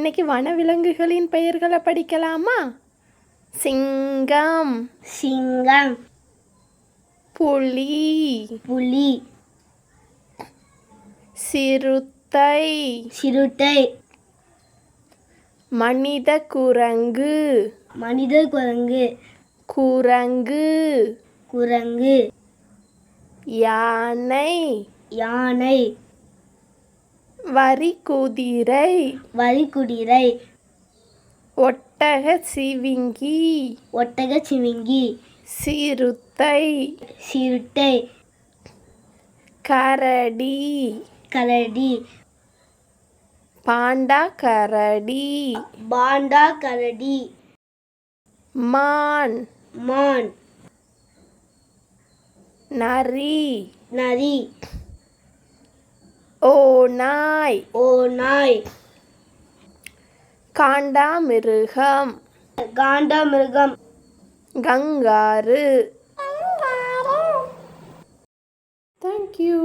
இன்னைக்கு வனவிலங்குகளின் பெயர்களை படிக்கலாமா? சிங்கம். சிங்கம். புலி. புலி. சிறுத்தை. சிறுத்தை. மனித குரங்கு. மனித குரங்கு. குரங்கு. குரங்கு. யானை. யானை. வரிக்குதிரை வரிக்குதிரை ஒட்டக சிவிங்கி. ஒட்டக சிவிங்கி. சிறுத்தை. சிறுத்தை. கரடி. கரடி. பாண்டா கரடி பாண்டா கரடி மான். மான். நரி. நரி. ஓநாய் ஓநாய் காண்டாமிருகம் காண்டமிருகம் கங்காரு. தேங்க்யூ